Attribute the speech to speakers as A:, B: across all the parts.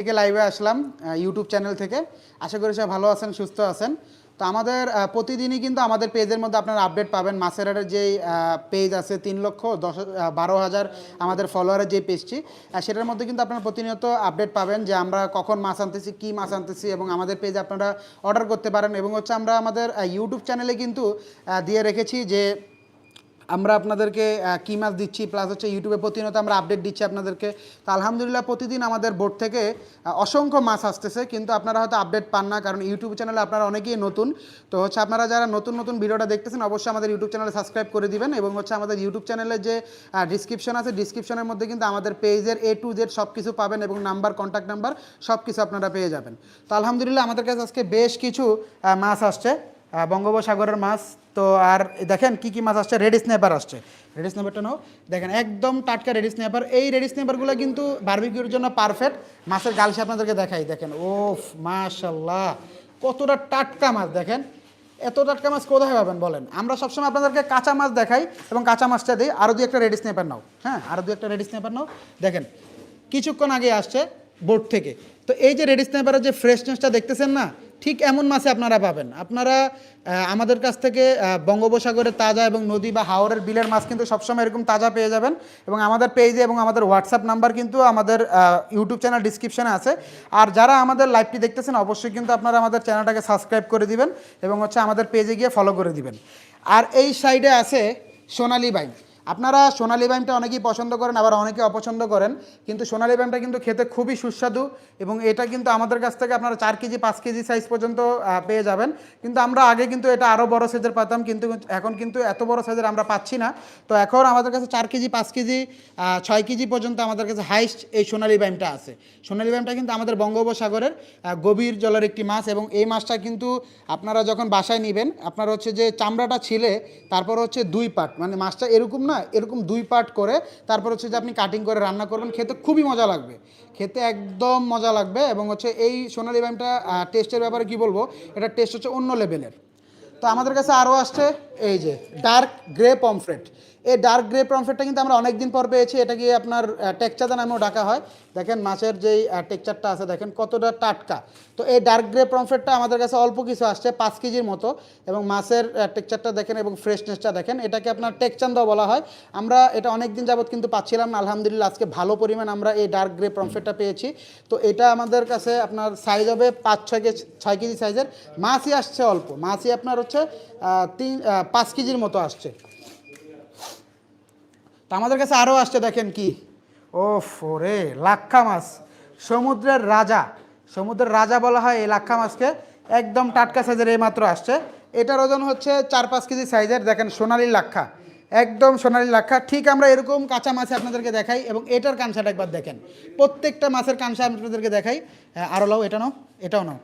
A: থেকে লাইভে আসলাম YouTube channel থেকে। আশা করি সবাই ভালো আছেন, সুস্থ আছেন। তো আমাদের প্রতিদিনই কিন্তু আমাদের পেজের মধ্যে আপনারা আপডেট পাবেন। মাসেরাটের যেই পেজ আছে তিন লক্ষ দশ বারো হাজার আমাদের ফলোয়ারের যে পেজটি সেটার মধ্যে কিন্তু আপনারা প্রতিনিয়ত আপডেট পাবেন যে আমরা কখন মাছ আনতেছি, কী মাছ আনতেছি এবং আমাদের পেজ আপনারা অর্ডার করতে পারেন। এবং হচ্ছে আমরা আমাদের ইউটিউব চ্যানেলে কিন্তু দিয়ে রেখেছি যে আমরা আপনাদেরকে কী মাছ দিচ্ছি প্লাস হচ্ছে ইউটিউবে প্রতিনিয়ত আমরা আপডেট দিচ্ছি আপনাদেরকে। তো আলহামদুলিল্লাহ প্রতিদিন আমাদের বোর্ড থেকে অসংখ্য মাছ আসতেছে, কিন্তু আপনারা হয়তো আপডেট পান না, কারণ ইউটিউব চ্যানেলে আপনারা অনেকেই নতুন। তো হচ্ছে আপনারা যারা নতুন নতুন ভিডিওটা দেখতেছেন, অবশ্যই আমাদের ইউটিউব চ্যানেলে সাবস্ক্রাইব করে দিবেন এবং হচ্ছে আমাদের ইউটিউব চ্যানেলে যে ডিসক্রিপশন আছে ডিসক্রিপশনের মধ্যে কিন্তু আমাদের পেজের এ টু জেড সব কিছু পাবেন এবং নাম্বার কন্ট্যাক্ট নাম্বার সব কিছু আপনারা পেয়ে যাবেন। তো আলহামদুলিল্লাহ আমাদের কাছে আজকে বেশ কিছু মাছ আসছে। বঙ্গোপসাগরের মাছ। তো আর দেখেন কি কি মাছ আসছে? রেড স্নেপার আসছে। রেড স্নেপারটা নাও। দেখেন একদম টাটকা রেড স্নেপার এই রেড স্নেপারগুলো কিন্তু বারবিকিউর জন্য পারফেক্ট মাছের গালসে আপনাদেরকে দেখাই। দেখেন ওফ মাশাল্লাহ কতটা টাটকা মাছ, দেখেন। এত টাটকা মাছ কোথায় পাবেন বলেন? আমরা সবসময় আপনাদেরকে কাঁচা মাছ দেখাই এবং কাঁচা মাছটা দিই। আরও দু একটা রেড স্নেপার নাও। হ্যাঁ আরও দু একটা রেড স্নেপার নাও। দেখেন, কিছুক্ষণ আগে আসছে বোট থেকে। তো এই যে রেড স্নেপারের যে ফ্রেশনেসটা দেখতেছেন না ঠিক এমন মাছে আপনারা পাবেন। আপনারা আমাদের কাছ থেকে বঙ্গোপসাগরের তাজা এবং নদী বা হাওরের বিলের মাছ কিন্তু সবসময় এরকম তাজা পেয়ে যাবেন এবং আমাদের পেজে এবং আমাদের হোয়াটসঅ্যাপ নাম্বার কিন্তু আমাদের ইউটিউব চ্যানেল ডিসক্রিপশনে আছে। আর যারা আমাদের লাইভটি দেখতেছেন, অবশ্যই কিন্তু আপনারা আমাদের চ্যানেলটাকে সাবস্ক্রাইব করে দিবেন এবং হচ্ছে আমাদের পেজে গিয়ে ফলো করে দিবেন। আর এই সাইডে আছে সোনালি বাইন আপনারা সোনালি বাইমটা অনেকেই পছন্দ করেন, আবার অনেকে অপছন্দ করেন, কিন্তু সোনালি বাইমটা কিন্তু খেতে খুবই সুস্বাদু এবং এটা কিন্তু আমাদের কাছ থেকে আপনারা চার কেজি, পাঁচ কেজি সাইজ পর্যন্ত পেয়ে যাবেন। কিন্তু আমরা আগে কিন্তু এটা আরও বড় সাইজের পাতাম, কিন্তু এখন কিন্তু এত বড় সাইজের আমরা পাচ্ছি না। তো এখন আমাদের কাছে চার কেজি, পাঁচ কেজি ছয় কেজি পর্যন্ত আমাদের কাছে হাইস্ট এই সোনালি বাইমটা আছে। সোনালি বাইমটা কিন্তু আমাদের বঙ্গোপসাগরের গভীর জলের একটি মাছ এবং এই মাছটা কিন্তু আপনারা যখন বাসায় নেবেন, আপনার হচ্ছে যে চামড়াটা ছিলে, তারপর হচ্ছে দুই পাট মানে মাছটা এরকম না এরকম দুই পার্ট করে, তারপর হচ্ছে যে আপনি কাটিং করে রান্না করবেন, খেতে খুবই মজা লাগবে। খেতে একদম মজা লাগবে এবং হচ্ছে এই সোনালি বাইমটা টেস্টের ব্যাপারে কি বলব? এটা টেস্ট হচ্ছে অন্য লেভেলের তো আমাদের কাছে আরও আসছে। এই যে ডার্ক গ্রে পমফ্রেট এই ডার্ক গ্রে পমফ্রেটটা কিন্তু আমরা অনেক দিন পর পেয়েছি, এটা গিয়ে আপনার টেকচাদা নামেও ডাকা হয়। দেখেন, মাছের যেই টেকচারটা আছে, দেখেন কতটা টাটকা। তো এই ডার্ক গ্রে পমফ্রেটটা আমাদের কাছে অল্প কিছু আসছে, পাঁচ কেজির মতো। এবং মাছের টেকচারটা দেখেন এবং ফ্রেশনেসটা দেখেন, এটাকে আপনার টেকচান্দা বলা হয়। আমরা এটা অনেক দিন যাবত কিন্তু পাচ্ছিলাম আলহামদুলিল্লাহ আজকে ভালো পরিমাণ আমরা এই ডার্ক গ্রে পমফ্রেটটা পেয়েছি। তো এটা আমাদের কাছে আপনার সাইজ হবে পাঁচ, ছয় কেজি ছয় কেজি সাইজের মাছই আসছে অল্প। মাছই আপনার হচ্ছে তিন পাঁচ কেজির মতো আসছে। তো আমাদের কাছে আরও আসছে, দেখেন কি। ও রে লাক্ষা মাছ। সমুদ্রের রাজা সমুদ্রের রাজা বলা হয় এই লাক্ষা মাছকে, একদম টাটকা সাইজের এই মাত্র আসছে। এটার ওজন হচ্ছে চার পাঁচ কেজি সাইজের দেখেন সোনালি লাক্ষা একদম সোনালি লাক্ষা ঠিক আমরা এরকম কাঁচা মাছে আপনাদেরকে দেখাই এবং এটার কাঁচাটা একবার দেখেন। প্রত্যেকটা মাছের কাঁচা আপনাদেরকে দেখাই। আরও লাও, এটা নাও, এটাও নাও।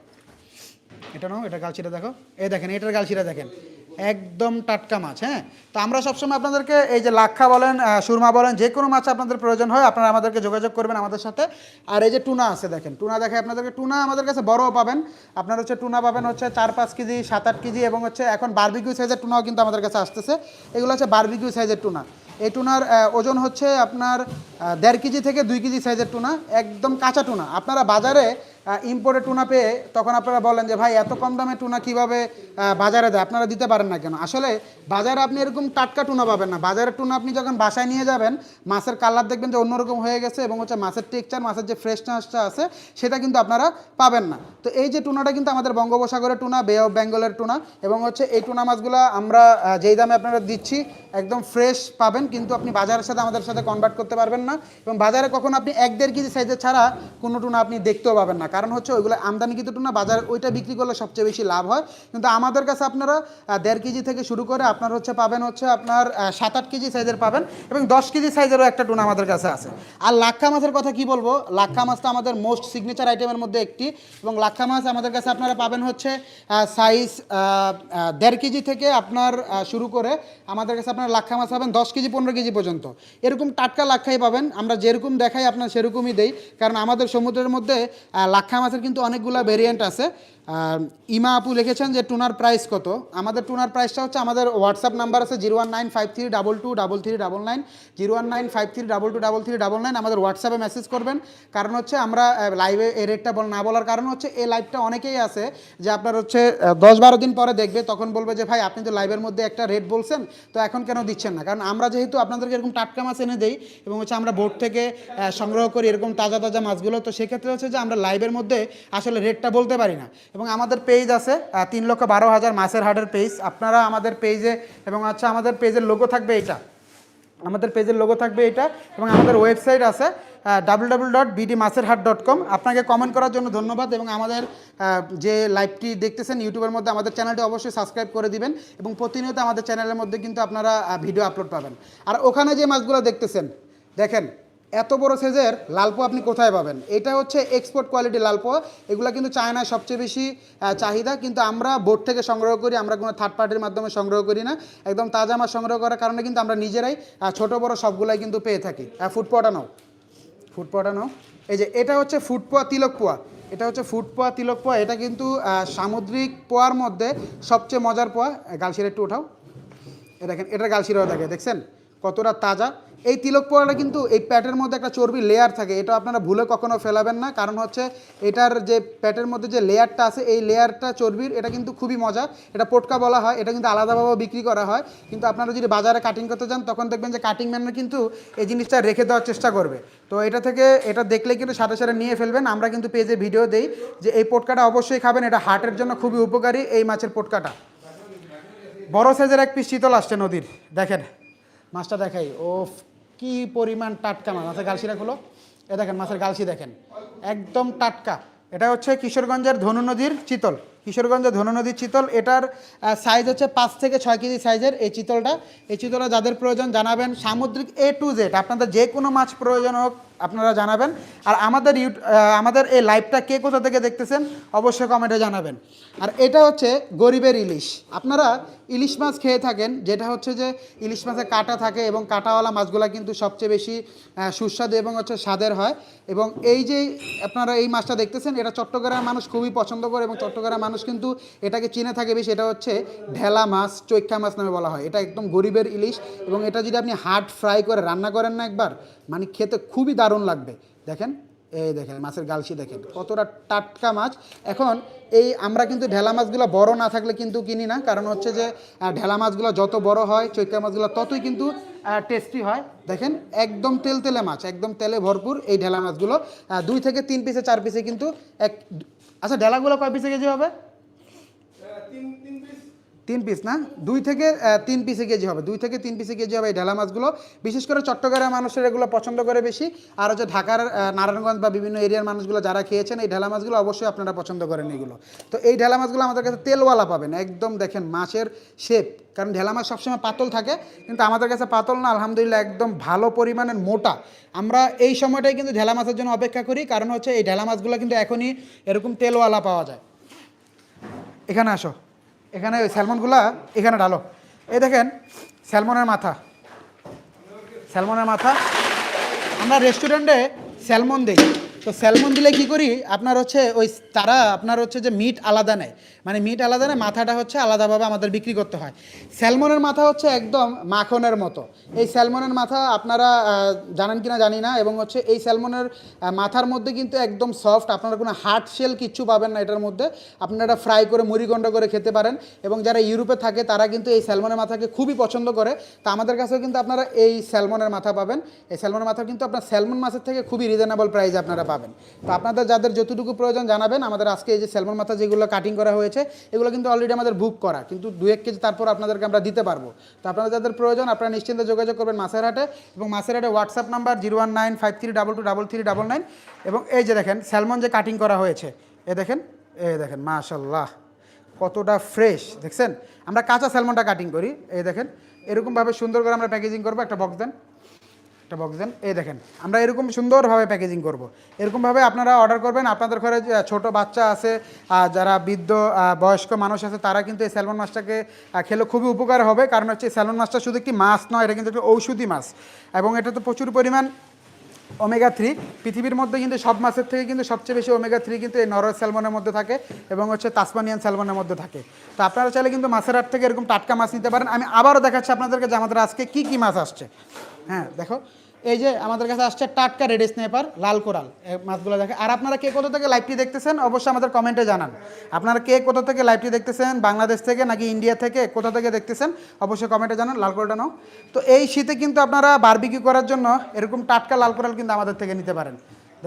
A: এটা নাও, এটা গালছিটা দেখো। এই দেখেন, এটার গালছিটা দেখেন। একদম টাটকা মাছ হ্যাঁ? তো আমরা সবসময় আপনাদেরকে এই যে লাক্ষা বলেন সুরমা বলেন, যে কোনো মাছ আপনাদের প্রয়োজন হয়, আপনারা আমাদেরকে যোগাযোগ করবেন আমাদের সাথে। আর এই যে টুনা আছে দেখেন, টুনা দেখে আপনাদেরকে, টুনা আমাদের কাছে বড়ও পাবেন। আপনার হচ্ছে টুনা পাবেন হচ্ছে চার পাঁচ কেজি, সাত আট কেজি, এবং হচ্ছে এখন বার্বিকিউ সাইজের টুনাও কিন্তু আমাদের কাছে আসতেছে। এগুলো হচ্ছে বার্বিকিউ সাইজের টুনা। এই টুনার ওজন হচ্ছে আপনার দেড় কেজি থেকে দুই কেজি সাইজের টুনা, একদম কাঁচা টুনা। আপনারা বাজারে ইম্পোর্টেড টুনা পেয়ে তখন আপনারা বলেন যে, ভাই, এত কম দামে টুনা কীভাবে বাজারে দেয়? আপনারা দিতে পারেন না কেন? আসলে বাজারে আপনি এরকম টাটকা টুনা পাবেন না। বাজারের টুনা আপনি যখন বাসায় নিয়ে যাবেন, মাছের কালার দেখবেন যে অন্যরকম হয়ে গেছে এবং হচ্ছে মাছের টেক্সচার মাছের যে ফ্রেশনেসটা আছে, সেটা কিন্তু আপনারা পাবেন না। তো এই যে টুনাটা কিন্তু আমাদের বঙ্গোপসাগরের টুনা বে অফ বেঙ্গলের টুনা এবং হচ্ছে এই টুনা মাছগুলো আমরা যেই দামে আপনারা দিচ্ছি একদম ফ্রেশ পাবেন, কিন্তু আপনি বাজারের সাথে আমাদের সাথে কনভার্ট করতে পারবেন না এবং বাজারে কখনো আপনি এক দেড় কেজি সাইজের ছাড়া কোনো টুনা আপনি দেখতেও পাবেন না। কারণ হচ্ছে ওইগুলো আমদানিকৃত টুনা, বাজার ওইটা বিক্রি করলে সবচেয়ে বেশি লাভ হয়। কিন্তু আমাদের কাছে আপনারা দেড় কেজি থেকে শুরু করে আপনার হচ্ছে পাবেন হচ্ছে আপনার সাত আট কেজি সাইজের পাবেন এবং দশ কেজি সাইজেরও একটা টুনা আমাদের কাছে আছে। আর লাক্ষা মাছের কথা কি বলব? লাক্ষা মাছটা আমাদের মোস্ট সিগনেচার আইটেমের মধ্যে একটি এবং লাক্ষা মাছ আমাদের কাছে আপনারা পাবেন হচ্ছে সাইজ দেড় কেজি থেকে আপনার শুরু করে আমাদের কাছে আপনার লাক্ষা মাছ পাবেন দশ কেজি, পনেরো কেজি পর্যন্ত। এরকম টাটকা লাক্ষাই পাবেন, আমরা যেরকম দেখাই আপনার সেরকমই দেই, কারণ আমাদের সমুদ্রের মধ্যে লাক্ষা মাছের কিন্তু অনেকগুলো ভেরিয়েন্ট আছে। ইমা আপু লিখেছেন যে টুনার প্রাইস কত? আমাদের টুনার প্রাইসটা হচ্ছে, আমাদের হোয়াটসঅ্যাপ নাম্বার আছে zero one nine five three double two double three double nine zero one nine five three double two double three double nine আমাদের হোয়াটসঅ্যাপে মেসেজ করবেন। কারণ হচ্ছে আমরা লাইভে এই রেটটা বল, না বলার কারণ হচ্ছে এই লাইভটা অনেকেই আছে যে আপনার হচ্ছে দশ বারো দিন পরে দেখবে, তখন বলবে যে ভাই আপনি তো লাইভের মধ্যে একটা রেট বলছেন, তো এখন কেন দিচ্ছেন না? কারণ আমরা যেহেতু আপনাদেরকে এরকম টাটকা মাছ এনে দেই এবং হচ্ছে আমরা বোর্ড থেকে সংগ্রহ করি এরকম তাজা তাজা মাছগুলো, তো সেক্ষেত্রে হচ্ছে যে আমরা লাইভের মধ্যে আসলে রেটটা বলতে পারি না। এবং আমাদের পেজ আছে তিন লক্ষ বারো হাজার মাছের হাটের পেজ আপনারা আমাদের পেজে এবং হচ্ছে আমাদের পেজের লোগো থাকবে এটা আমাদের পেজের লোগো থাকবে এটা এবং আমাদের ওয়েবসাইট আছে ডাব্লিউ ডাব্লিউ ডট বিডি মাছের হাট ডট কম আপনাকে কমেন্ট করার জন্য ধন্যবাদ এবং আমাদের যে লাইভটি দেখতেছেন ইউটিউবের মধ্যে, আমাদের চ্যানেলটি অবশ্যই সাবস্ক্রাইব করে দিবেন এবং প্রতিনিয়ত আমাদের চ্যানেলের মধ্যে কিন্তু আপনারা ভিডিও আপলোড পাবেন। আর ওখানে যে মাছগুলো দেখতেছেন, দেখেন এত বড় সাইজের লালপো আপনি কোথায় পাবেন? এটা হচ্ছে এক্সপোর্ট কোয়ালিটি লালপো এগুলো কিন্তু চায়নায় সবচেয়ে বেশি চাহিদা। কিন্তু আমরা বোর্ড থেকে সংগ্রহ করি, আমরা কোনো থার্ড পার্টির মাধ্যমে সংগ্রহ করি না। একদম তাজা মাছ সংগ্রহ করার কারণে কিন্তু আমরা নিজেরাই ছোট বড় সবগুলাই কিন্তু পেয়ে থাকি। ফুড পটা নাও ফুড পোয়াটা নাও এই যে, এটা হচ্ছে ফুড পোয়া তিলক পোয়া এটা হচ্ছে ফুড পোয়া তিলক পোয়া এটা কিন্তু সামুদ্রিক পোয়ার মধ্যে সবচেয়ে মজার পোয়া। গালশিরা একটু ওঠাও। এ দেখেন, এটার গালশিরাও দেখে, দেখছেন? কতটা তাজা। এই তিলক পোয়াটা কিন্তু এই প্যাটের মধ্যে একটা চর্বি লেয়ার থাকে, এটা আপনারা ভুলে কখনো ফেলাবেন না। কারণ হচ্ছে এটার যে প্যাটের মধ্যে যে লেয়ারটা আছে, এই লেয়ারটা চর্বির, এটা কিন্তু খুবই মজা। এটা পোটকা বলা হয়, এটা কিন্তু আলাদাভাবে বিক্রি করা হয়। কিন্তু আপনারা যদি বাজারে কাটিং করতে যান, তখন দেখবেন যে কাটিং ম্যানরা কিন্তু এই জিনিসটা রেখে দেওয়ার চেষ্টা করবে। তো এটা থেকে, এটা দেখলে কিন্তু সাথে সাথে নিয়ে ফেলবেন। আমরা কিন্তু পেজে ভিডিও দেই যে এই পোটকাটা অবশ্যই খাবেন, এটা হার্টের জন্য খুবই উপকারী এই মাছের পোটকাটা। বড় সাইজের এক পিস শীতল আসছে নদীর, দেখেন। মাছটা দেখাই। ও কি পরিমাণ টাটকা মাছ। মাছের গালসিরা খুলো। এ দেখেন, মাছের গালসি দেখেন। একদম টাটকা। এটা হচ্ছে কিশোরগঞ্জের ধনু নদীর চিতল। কিশোরগঞ্জের ধনু নদীর চিতল। এটার সাইজ হচ্ছে পাঁচ থেকে ছয় কেজি সাইজের এই চিতলটা। এই চিতলটা যাদের প্রয়োজন জানাবেন সামুদ্রিক এ টু জেড আপনাদের যে কোনো মাছ প্রয়োজন হোক আপনারা জানাবেন। আর আমাদের আমাদের এই লাইভটা কে কোথা থেকে দেখতেছেন, অবশ্যই কমেন্টে জানাবেন। আর এটা হচ্ছে গরিবের ইলিশ। আপনারা ইলিশ মাছ খেয়ে থাকেন, যেটা হচ্ছে যে ইলিশ মাছে কাঁটা থাকে এবং কাঁটাওয়ালা মাছগুলো কিন্তু সবচেয়ে বেশি সুস্বাদু এবং হচ্ছে স্বাদের হয়। এবং এই যে আপনারা এই মাছটা দেখতেছেন, এটা চট্টগ্রামের মানুষ খুবই পছন্দ করে এবং চট্টগ্রামের মানুষ কিন্তু এটাকে চিনে থাকে বেশি। এটা হচ্ছে ঢেলা মাছ চৈক্ষা মাছ নামে বলা হয়। এটা একদম গরিবের ইলিশ এবং এটা যদি আপনি হার্ড ফ্রাই করে রান্না করেন না একবার মানে খেতে খুবই দারুণ লাগবে। দেখেন, এই দেখেন, মাছের গালসি দেখেন, কতটা টাটকা মাছ। এখন এই আমরা কিন্তু ঢেলা মাছগুলো বড় না থাকলে কিন্তু কিনি না, কারণ হচ্ছে যে ঢেলা মাছগুলো যত বড় হয়, চৈকা মাছগুলো ততই কিন্তু টেস্টি হয়। দেখেন, একদম তেল তেলে মাছ, একদম তেলে ভরপুর এই ঢেলা মাছগুলো। দুই থেকে তিন পিসে চার পিসে কিন্তু এক আচ্ছা ঢেলাগুলো কয় পিসে কেজি হবে? তিন পিস না? দুই থেকে তিন পিসে কেজি হবে। দুই থেকে তিন পিসে কেজি হবে এই ঢেলা মাছগুলো। বিশেষ করে চট্টগ্রামের মানুষের এগুলো পছন্দ করে বেশি। আর হচ্ছে ঢাকার নারায়ণগঞ্জ বা বিভিন্ন এরিয়ার মানুষগুলো যারা খেয়েছেন, এই ঢেলা মাছগুলো অবশ্যই আপনারা পছন্দ করেন এগুলো। তো এই ঢেলা মাছগুলো আমাদের কাছে তেলওয়ালা পাবেন। একদম দেখেন মাছের শেপ কারণ ঢেলা মাছ সবসময় পাতল থাকে, কিন্তু আমাদের কাছে পাতল না, আলহামদুলিল্লাহ একদম ভালো পরিমাণের মোটা। আমরা এই সময়টাই কিন্তু ঢেলা মাছের জন্য অপেক্ষা করি, কারণ হচ্ছে এই ঢেলা মাছগুলো কিন্তু এখনই এরকম তেলওয়ালা পাওয়া যায়। এখানে আসো। এখানে ওই স্যালমনগুলা এখানে ডালো এই দেখেন, স্যালমনের মাথা। স্যালমনের মাথা। আমরা রেস্টুরেন্টে স্যালমন দিই। তো স্যালমন দিলে কি করি? আপনার হচ্ছে ওই তারা আপনার হচ্ছে যে মিট আলাদা নেয়। মানে মিট আলাদা নেয়, মাথাটা হচ্ছে আলাদাভাবে আমাদের বিক্রি করতে হয়। স্যালমনের মাথা হচ্ছে একদম মাখনের মতো। এই স্যালমনের মাথা আপনারা জানেন কিনা জানি না এবং হচ্ছে এই স্যালমনের মাথার মধ্যে কিন্তু একদম সফট আপনারা কোনো হার্ড শেল কিচ্ছু পাবেন না এটার মধ্যে। আপনারা ফ্রাই করে মুড়িগণ্ড করে খেতে পারেন এবং যারা ইউরোপে থাকে তারা কিন্তু এই স্যালমনের মাথাকে খুবই পছন্দ করে। তা আমাদের কাছেও কিন্তু আপনারা এই স্যালমনের মাথা পাবেন। এই স্যালমনের মাথা কিন্তু আপনার স্যালমন মাছের থেকে খুবই রিজনেবল প্রাইসে আপনারা পাবেন। তো আপনাদের যাদের যতটুকু প্রয়োজন জানাবেন, আমাদের আজকে এই যে স্যালমন মাথা যেগুলো কাটিং করা হয়েছে, এগুলো কিন্তু অলরেডি আমাদের বুক করা। কিন্তু দু এক কেজি তারপর আপনাদেরকে আমরা দিতে পারব। তো আপনাদের যাদের প্রয়োজন, আপনারা নিশ্চিন্তে যোগাযোগ করবেন মাছের হাটে এবং মাছের হাটে WhatsApp number zero one nine five three double two double three double nine এবং এই যে দেখেন স্যালমন যে কাটিং করা হয়েছে, এ দেখেন এ দেখেন মাশাল্লাহ কতটা ফ্রেশ দেখছেন? আমরা কাঁচা স্যালমনটা কাটিং করি, এই দেখেন, এরকমভাবে সুন্দর করে আমরা প্যাকেজিং করব, একটা বক্স দেন। একটা বক্স দেন। এই দেখেন, আমরা এরকম সুন্দরভাবে প্যাকেজিং করব। এরকমভাবে আপনারা অর্ডার করবেন। আপনাদের ঘরে ছোট বাচ্চা আছে যারা বৃদ্ধ বয়স্ক মানুষ আছে, তারা কিন্তু এই স্যালমন মাছটাকে খেলে খুবই উপকার হবে। কারণ হচ্ছে স্যালমন মাছটা শুধু একটি মাছ নয়, এটা কিন্তু একটি ঔষধি মাছ। এবং এটা তো প্রচুর পরিমাণ ওমেগা থ্রি পৃথিবীর মধ্যে কিন্তু সব মাছের থেকে কিন্তু সবচেয়ে বেশি ওমেগা থ্রি কিন্তু এই নরওয়ে স্যালমনের মধ্যে থাকে এবং হচ্ছে তাসমানিয়ান স্যালমনের মধ্যে থাকে। তো আপনারা চাইলে কিন্তু মাছের হাট থেকে এরকম টাটকা মাছ নিতে পারেন। আমি আবারও দেখাচ্ছি আপনাদেরকে যে আমাদের আজকে কী কী মাছ আসছে। হ্যাঁ দেখো। এই যে আমাদের কাছে আসছে টাটকা রেড স্নেপার লাল কোরাল। মাছগুলো দেখে আর আপনারা কে কোথা থেকে লাইভটি দেখতেছেন, অবশ্যই আমাদের কমেন্টে জানান। আপনারা কে কোথা থেকে লাইভটি দেখতেছেন, বাংলাদেশ থেকে নাকি ইন্ডিয়া থেকে কোথা থেকে দেখতেছেন, অবশ্যই কমেন্টে জানান, লাল কোরালটা নাও। তো এই শীতে কিন্তু আপনারা বারবিকিউ করার জন্য এরকম টাটকা লাল কোরাল কিন্তু আমাদের থেকে নিতে পারেন।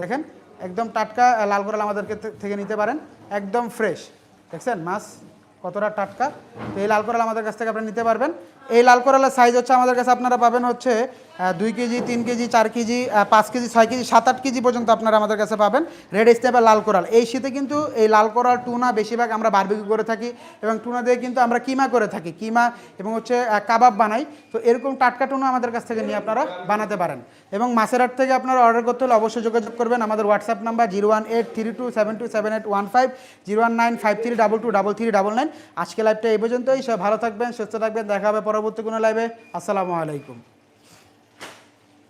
A: দেখেন, একদম টাটকা লাল কোরাল আমাদেরকে থেকে নিতে পারেন, একদম ফ্রেশ দেখছেন, মাছ কতটা টাটকা। তো এই লাল কোরাল আমাদের কাছ থেকে আপনি নিতে পারবেন। এই লাল কোরালের সাইজ হচ্ছে আমাদের কাছে আপনারা পাবেন হচ্ছে দুই কেজি, তিন কেজি, চার কেজি পাঁচ কেজি, ছয় কেজি, সাত, আট কেজি পর্যন্ত আপনারা আমাদের কাছে পাবেন। রেড স্টেপের লাল কোরাল। এই শীতে কিন্তু এই লাল কোরাল টুনা বেশিরভাগ আমরা বারবিকিউ করে থাকি এবং টুনা দিয়ে কিন্তু আমরা কিমা করে থাকি। কিমা এবং হচ্ছে কাবাব বানাই। তো এরকম টাটকা টুনা আমাদের কাছ থেকে নিয়ে আপনারা বানাতে পারেন। এবং মাছের হাট থেকে আপনারা অর্ডার করতে হলে অবশ্যই যোগাযোগ করবেন। আমাদের WhatsApp number zero one eight three two seven two seven eight one five zero one nine five three double two double three double nine আজকে লাইভটা এই পর্যন্তই। সব ভালো থাকবেন, সুস্থ থাকবেন। দেখা হবে পরবর্তী কোনো লাইভে আসসালামু আলাইকুম।